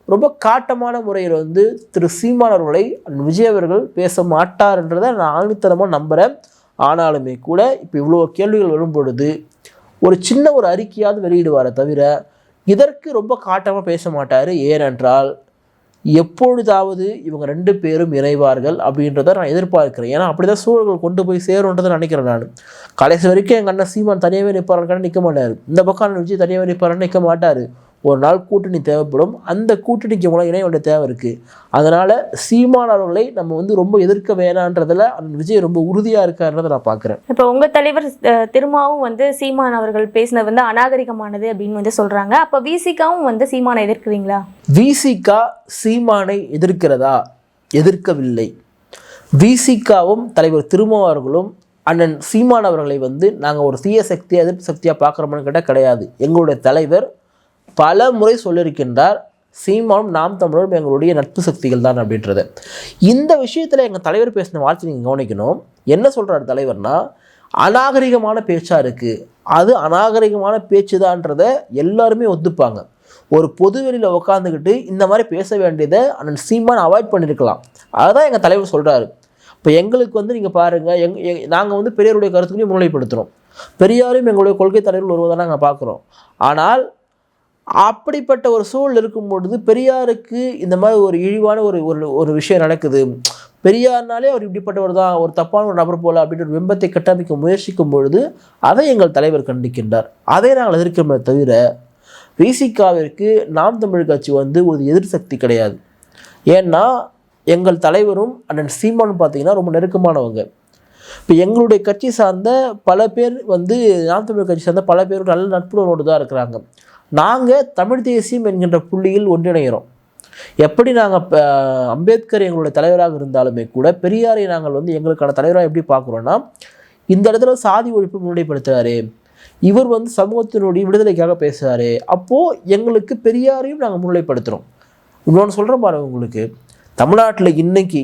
ரொம்ப காட்டமான முறையில் வந்து திரு சீமான் அவர்களை அண்ணன் விஜய் அவர்கள் பேச மாட்டார்ன்றதை நான் ஆணித்தனமாக நம்புகிறேன் ஆனாலுமே கூட இப்போ இவ்வளோ கேள்விகள் வரும் பொழுது ஒரு சின்ன ஒரு அறிக்கையாவது வெளியிடுவாரே தவிர இதற்கு ரொம்ப காட்டமாக பேச மாட்டார். ஏனென்றால் எப்பொழுதாவது இவங்க ரெண்டு பேரும் இணைவார்கள் அப்படின்றத நான் எதிர்பார்க்கிறேன். ஏன்னா அப்படி தான் சூழல்கள் கொண்டு போய் சேரும்ன்றதை நினைக்கிறேன் நான். கடைசி வரைக்கும் எங்கள் அண்ணன் சீமான் தனியாகவே நிற்பாருன்னு நிற்க மாட்டார். இந்த பக்கம் அண்ணன் விஜய் தனியாகவே நிற்பாருன்னு நிற்க மாட்டார். ஒரு நாள் கூட்டணி தேவைப்படும். அந்த கூட்டணிக்கு மூலம் இணைய வேண்டிய தேவை இருக்குது அதனால் சீமான் அவர்களை நம்ம வந்து ரொம்ப எதிர்க்க வேணான்றதில் விஜய் ரொம்ப உறுதியாக இருக்காருன்றதை நான் பார்க்குறேன் இப்போ உங்க தலைவர் திருமாவும் வந்து சீமான் அவர்கள் பேசினது வந்து அநாகரிகமானது அப்படின்னு வந்து சொல்றாங்க. அப்போ விசிகாவும் வந்து சீமானை எதிர்க்கிறீங்களா விசிகா சீமானை எதிர்க்கிறதா? எதிர்க்கவில்லை. விசிகாவும் தலைவர் திருமாவர்களும் அண்ணன் சீமான் அவர்களை வந்து நாங்கள் ஒரு தீய சக்தியை எதிர்ப்பு சக்தியாக பார்க்குறோம்னு கேட்டால் கிடையாது. எங்களுடைய தலைவர் பல முறை சொல்லியிருக்கின்றார் சீமானும் நாம் தமிழரும் எங்களுடைய நட்பு சக்திகள் தான் அப்படின்றது. இந்த விஷயத்தில் எங்கள் தலைவர் பேசின வார்த்தை நீங்கள் கவனிக்கணும். என்ன சொல்கிறார் தலைவர்னா அநாகரிகமான பேச்சாக இருக்குது அது அநாகரிகமான பேச்சு தான்றதை எல்லாருமே ஒத்துப்பாங்க. ஒரு பொதுவெளியில் உட்காந்துக்கிட்டு இந்த மாதிரி பேச வேண்டியதை அண்ணன் சீமான் அவாய்ட் பண்ணியிருக்கலாம் அதுதான் எங்கள் தலைவர் சொல்கிறாரு இப்போ எங்களுக்கு வந்து நீங்கள் பாருங்கள் எங் நாங்கள் வந்து பெரியாருடைய கருத்துக்களையும் முன்னிலைப்படுத்துகிறோம் பெரியாரும் எங்களுடைய கொள்கை தலைவர்கள் வருவதை நாங்கள் பார்க்குறோம். ஆனால் அப்படிப்பட்ட ஒரு சூழல் இருக்கும் பொழுது பெரியாருக்கு இந்த மாதிரி ஒரு இழிவான ஒரு ஒரு ஒரு விஷயம் நடக்குது. பெரியார்னாலே அவர் இப்படிப்பட்டவர் தான் ஒரு தப்பான ஒரு நபர் போல அப்படின்ற ஒரு பிம்பத்தை கட்டமைக்க முயற்சிக்கும் பொழுது அதை எங்கள் தலைவர் கண்டிக்கின்றார். அதை நாங்கள் எதிர்க்கிறோமே தவிர விசிகாவிற்கு நாம் தமிழ் கட்சி வந்து ஒரு எதிர் சக்தி கிடையாது. ஏன்னா எங்கள் தலைவரும் அண்ணன் சீமானும் பார்த்தீங்கன்னா ரொம்ப நெருக்கமானவங்க. இப்போ எங்களுடைய கட்சி சார்ந்த பல பேர் வந்து நாம் தமிழ் கட்சி சார்ந்த பல பேர் நல்ல நட்புணர்வோடு தான் இருக்கிறாங்க. நாங்கள் தமிழ் தேசியம் என்கின்ற புள்ளியில் ஒன்றிணைகிறோம். எப்படி நாங்கள் அம்பேத்கர் எங்களுடைய தலைவராக இருந்தாலுமே கூட பெரியாரை நாங்கள் வந்து எங்களுக்கான தலைவராக எப்படி பார்க்குறோன்னா இந்த இடத்துல சாதி ஒழிப்பு முன்னிலைப்படுத்துகிறாரு இவர் வந்து சமூகத்தினுடைய விடுதலைக்காக பேசுகிறாரு அப்போது எங்களுக்கு பெரியாரையும் நாங்கள் முன்னிலைப்படுத்துகிறோம் இன்னொன்று சொல்கிற பாருங்க உங்களுக்கு. தமிழ்நாட்டில் இன்னைக்கு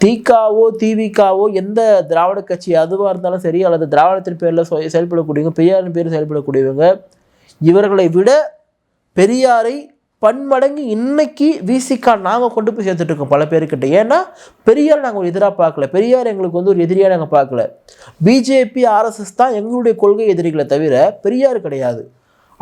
திகாவோ திவிகாவோ எந்த திராவிட கட்சி அதுவாக இருந்தாலும் சரி அல்லது திராவிடத்தின் பேரில் செயல்படக்கூடியவங்க பெரியாரின் பேரில் செயல்படக்கூடியவங்க இவர்களை விட பெரியாரை பன்மடங்கு இன்னைக்கு விசிகா நாங்கள் கொண்டு போய் சேர்த்துட்டு இருக்கோம் பல பேருக்கிட்ட. ஏன்னா பெரியார் நாங்கள் ஒரு எதிராக பார்க்கல. பெரியார் எங்களுக்கு வந்து ஒரு எதிரியாக நாங்கள் பார்க்கல. பிஜேபி ஆர்எஸ்எஸ் தான் எங்களுடைய கொள்கை எதிரிகளை தவிர பெரியார் கிடையாது.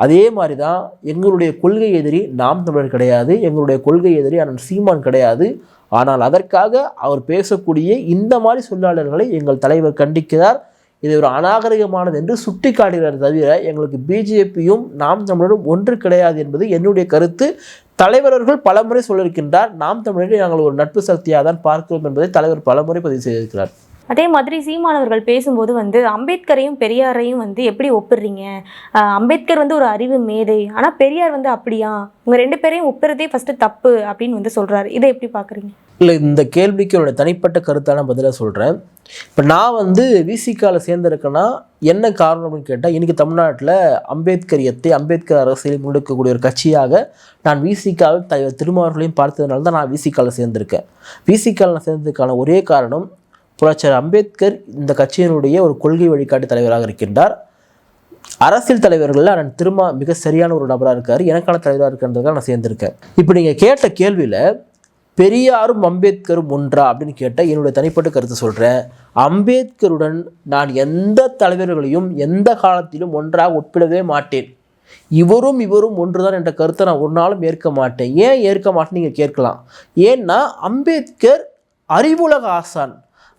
அதே மாதிரி தான் எங்களுடைய கொள்கை எதிரி நாம் தமிழர் கிடையாது. எங்களுடைய கொள்கை எதிரி அண்ணன் சீமான் கிடையாது. ஆனால் அதற்காக அவர் பேசக்கூடிய இந்த மாதிரி சொல்லாளர்களை எங்கள் தலைவர் கண்டிக்கிறார். இது ஒரு அநாகரிகமானது என்று சுட்டி காட்டுகிறார் தவிர எங்களுக்கு பிஜேபியும் நாம் தமிழரும் ஒன்று கிடையாது என்பது என்னுடைய கருத்து. தலைவர் அவர்கள் பலமுறை சொல்லியிருக்கின்றார். நாம் தமிழரை நாங்கள் ஒரு நட்பு சக்தியாக தான் பார்க்கிறோம் என்பதை தலைவர் பலமுறை பதிவு செய்திருக்கிறார். அதே மாதிரி சீமானவர்கள் பேசும்போது வந்து அம்பேத்கரையும் பெரியாரையும் வந்து எப்படி ஒப்பிடுறீங்க? அம்பேத்கர் வந்து ஒரு அறிவு மேதை. ஆனால் பெரியார் வந்து அப்படியா? உங்கள் ரெண்டு பேரையும் ஒப்பிடுறதே ஃபஸ்ட்டு தப்பு அப்படின்னு வந்து சொல்கிறாரு இதை எப்படி பார்க்குறீங்க இல்லை இந்த கேள்விக்கு என்னோட தனிப்பட்ட கருத்தான பதிலாக சொல்கிறேன் இப்போ நான் வந்து விசிகாவில் சேர்ந்துருக்கேன்னா என்ன காரணம் அப்படின்னு கேட்டால் இன்றைக்கி தமிழ்நாட்டில் அம்பேத்கரியத்தை அம்பேத்கர் அரசியலை முன்னெடுக்கக்கூடிய ஒரு கட்சியாக நான் விசிகாவில் தலைவர் திருமாவர்களையும் பார்த்ததுனால தான் நான் விசிகாவில் சேர்ந்திருக்கேன். விசிகாவில் நான் சேர்ந்ததுக்கான ஒரே காரணம் புரட்சர் அம்பேத்கர் இந்த கட்சியினுடைய ஒரு கொள்கை வழிகாட்டு தலைவராக இருக்கின்றார். அரசியல் தலைவர்களில் அண்ணன் திருமா மிக சரியான ஒரு நபராக இருக்கார். எனக்கான தலைவராக இருக்கின்றதுக்காக நான் சேர்ந்திருக்கேன். இப்போ நீங்கள் கேட்ட கேள்வியில் பெரியாரும் அம்பேத்கரும் ஒன்றா அப்படின்னு கேட்டால் என்னுடைய தனிப்பட்ட கருத்து சொல்கிறேன் அம்பேத்கருடன் நான் எந்த தலைவர்களையும் எந்த காலத்திலும் ஒன்றாக ஒப்பிடவே மாட்டேன். இவரும் இவரும் ஒன்றுதான் என்ற கருத்தை நான் ஒரு நாளும் ஏற்க மாட்டேன். ஏன் ஏற்க மாட்டேன்னு நீங்கள் கேட்கலாம். ஏன்னா அம்பேத்கர் அறிவுலக ஆசான்.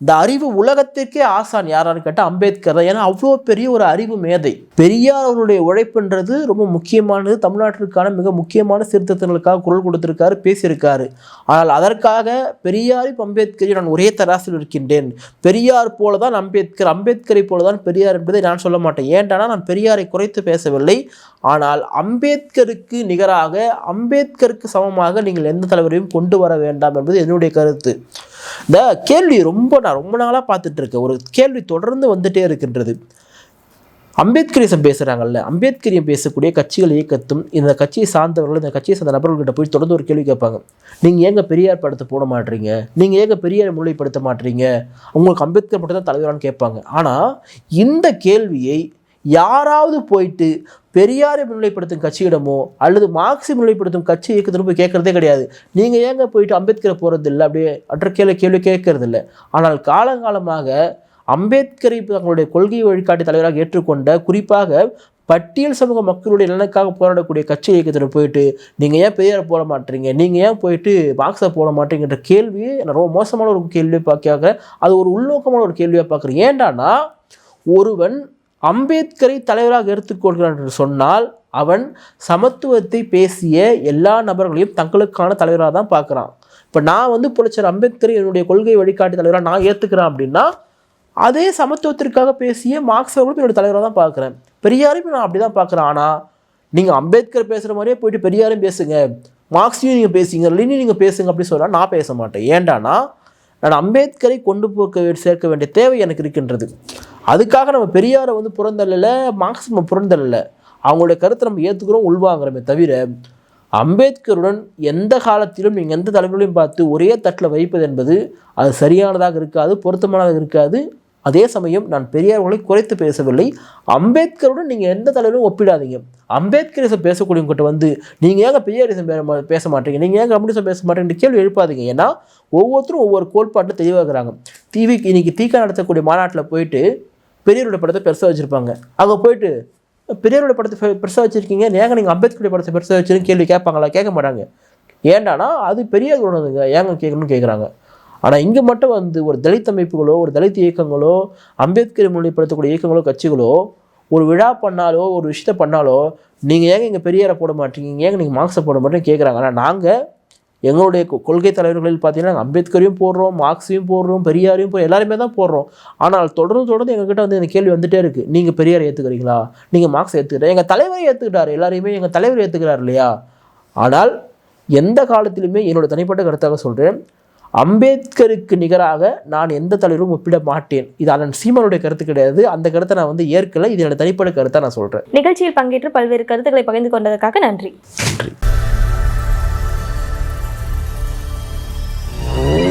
இந்த அறிவு உலகத்திற்கே ஆசான் யாரான்னு கேட்டால் அம்பேத்கர் தான். ஏன்னா அவ்வளோ பெரிய ஒரு அறிவு மேதை. பெரியார் அவருடைய உழைப்புன்றது ரொம்ப முக்கியமானது. தமிழ்நாட்டிற்கான மிக முக்கியமான சீர்திருத்தங்களுக்காக குரல் கொடுத்திருக்காரு பேசியிருக்காரு. ஆனால் அதற்காக பெரியாரையும் அம்பேத்கரையும் நான் ஒரே தராசில் இருக்கின்றேன். பெரியார் போல தான் அம்பேத்கர் அம்பேத்கரை போல தான் பெரியார் என்பதை நான் சொல்ல மாட்டேன். ஏன்டானா நான் பெரியாரை குறைத்து பேசவில்லை. ஆனால் அம்பேத்கருக்கு நிகராக அம்பேத்கருக்கு சமமாக நீங்கள் எந்த தலைவரையும் கொண்டு வர வேண்டாம் என்பது என்னுடைய கருத்து. இந்த கேள்வி ரொம்ப நான் ரொம்ப நாளாக பார்த்துட்ருக்கேன் ஒரு கேள்வி தொடர்ந்து வந்துட்டே இருக்கின்றது. அம்பேத்கரிசம் பேசுகிறாங்கல்ல அம்பேத்கரியம் பேசக்கூடிய கட்சிகள் இயக்கத்தும் இந்த கட்சியை சார்ந்தவர்கள் இந்த கட்சியை சார்ந்த நபர்கள்கிட்ட போய் தொடர்ந்து ஒரு கேள்வி கேட்பாங்க. நீங்கள் ஏங்க பெரியார் படத்தை போட மாட்டீங்க நீங்கள் ஏங்க பெரியார் முன்னிலைப்படுத்த மாட்டீங்க உங்களுக்கு அம்பேத்கர் மட்டும் தான் தலைவரான்னு கேட்பாங்க. ஆனால் இந்த கேள்வியை யாராவது போயிட்டு பெரியாரை முன்னிலைப்படுத்தும் கட்சியிடமோ அல்லது மார்க்சி முன்னிலைப்படுத்தும் கட்சி இயக்கத்திற்கு போய் கேட்குறதே கிடையாது. நீங்கள் ஏங்க போயிட்டு அம்பேத்கரை போகிறது இல்லை அப்படியே அற்ற கேள்வி கேள்வி கேட்கறது இல்லை ஆனால் காலங்காலமாக அம்பேத்கரை தங்களுடைய கொள்கை வழிகாட்டி தலைவராக ஏற்றுக்கொண்ட குறிப்பாக பட்டியல் சமூக மக்களுடைய நலனுக்காக போராடக்கூடிய கட்சி இயக்கத்தில் போயிட்டு நீங்கள் ஏன் பெரியாரை போட மாட்டீங்க? நீங்கள் ஏன் போயிட்டு மார்க்ஸை போட மாட்டீங்கன்ற கேள்வியை நான் ரொம்ப மோசமான ஒரு கேள்வியை பார்க்க அது ஒரு உள்நோக்கமான ஒரு கேள்வியை பார்க்குறேன். ஏண்டானா ஒருவன் அம்பேத்கரை தலைவராக எடுத்துக்கொள்கிறான் என்று சொன்னால் அவன் சமத்துவத்தை பேசிய எல்லா நபர்களையும் தங்களுக்கான தலைவராக தான் பார்க்குறான். இப்போ நான் வந்து புலச்சர் அம்பேத்கரை என்னுடைய கொள்கை வழிகாட்டி தலைவராக நான் ஏற்றுக்கிறேன் அப்படின்னா அதே சமத்துவத்திற்காக பேசிய மார்க்ஸ் அவர்களும் என்னோட தலைவராக தான் பார்க்குறேன். பெரியாரையும் நான் அப்படி தான் பார்க்குறேன். ஆனால் நீங்கள் அம்பேத்கர் பேசுகிற மாதிரியே போயிட்டு பெரியாரையும் பேசுங்க. மார்க்ஸையும் நீங்கள் பேசுங்க லெனின் நீங்கள் பேசுங்க அப்படின்னு சொன்னால் நான் பேச மாட்டேன். ஏண்டானா நான் அம்பேத்கரை கொண்டு போக்க சேர்க்க வேண்டிய தேவை எனக்கு இருக்கின்றது. அதுக்காக நம்ம பெரியாரை வந்து புறந்தள்ளல மார்க்ஸ் நம்ம புறந்தள்ளல. அவங்களுடைய கருத்தை நம்ம ஏற்றுக்கிறோம் உள்வாங்குறோமே தவிர அம்பேத்கருடன் எந்த காலத்திலும் நீங்கள் எந்த தலைவர்களையும் பார்த்து ஒரே தட்டில் வைப்பது என்பது அது சரியானதாக இருக்காது பொருத்தமானதாக இருக்காது. அதே சமயம் நான் பெரியார்களை குறைத்து பேசவில்லை. அம்பேத்கருடன் நீங்கள் எந்த தலைவரும் ஒப்பிடாதீங்க. அம்பேத்கரிசம் பேசக்கூடியவங்கிட்ட வந்து நீங்கள் ஏங்க பெரியாரிசம் மா- பேச மாட்டீங்க? நீங்கள் ஏங்க கம்யூனிசம் பேச மாட்டேங்கிற கேள்வி எழுப்பாதீங்க. ஏன்னா ஒவ்வொருத்தரும் ஒவ்வொரு கோட்பாட்டில் தெளிவாகிறாங்க டிவிக்கு இன்றைக்கி தீக்கா நடத்தக்கூடிய மாநாட்டில் போயிட்டு பெரியாரோட படத்தை பெருசாக வச்சுருப்பாங்க. அங்கே போயிட்டு பெரியாரோட படத்தை பெ- வச்சுருக்கீங்க? ஏங்க நீங்கள் அம்பேத்கருடைய படத்தை பெருசாக வச்சிருக்கீங்க கேள்வி கேட்பாங்களா? கேட்க மாட்டாங்க. ஏண்டானா அது பெரியாரோடதுங்க ஏங்க கேட்கணும்னு கேட்குறாங்க. ஆனால் இங்கே மட்டும் வந்து ஒரு தலித் அமைப்புகளோ ஒரு தலித் இயக்கங்களோ அம்பேத்கர் முன்னிலைப்படுத்தக்கூடிய இயக்கங்களோ கட்சிகளோ ஒரு விழா பண்ணாலோ ஒரு விஷயத்த பண்ணாலோ நீங்கள் ஏங்க இங்கே பெரியாரை போட மாட்டீங்க? ஏங்க நீங்கள் மார்க்ஸை போட மாட்டேன்னு கேட்குறாங்க. ஆனால் நாங்கள் எங்களுடைய கொள்கை தலைவர்களில் பார்த்தீங்கன்னா அம்பேத்கரையும் போடுறோம் மார்க்ஸையும் போடுறோம் பெரியாரையும் போ எல்லாருமே தான் போடுறோம். ஆனால் தொடர்ந்து தொடர்ந்து எங்ககிட்ட வந்து இந்த கேள்வி வந்துட்டே இருக்குது நீங்கள் பெரியாரை ஏற்றுக்கிறீங்களா நீங்கள் மார்க்ஸ் ஏற்றுக்கிட்டா எங்கள் தலைவரை ஏற்றுக்கிட்டாரு எல்லாரையுமே எங்கள் தலைவர் ஏற்றுக்கிறார் இல்லையா? ஆனால் எந்த காலத்திலுமே என்னோட தனிப்பட்ட கருத்தாக சொல்கிறேன் அம்பேத்கருக்கு நிகராக நான் எந்த தலைவரும் ஒப்பிட மாட்டேன். இது அண்ணன் சீமானுடைய கருத்து கிடையாது. அந்த கருத்தை நான் வந்து ஏற்கலை. இது என்னோட தனிப்பட்ட கருத்தை நான் சொல்கிறேன் நிகழ்ச்சியில் பங்கேற்று பல்வேறு கருத்துக்களை பகிர்ந்து கொண்டதற்காக நன்றி. நன்றி. Bye.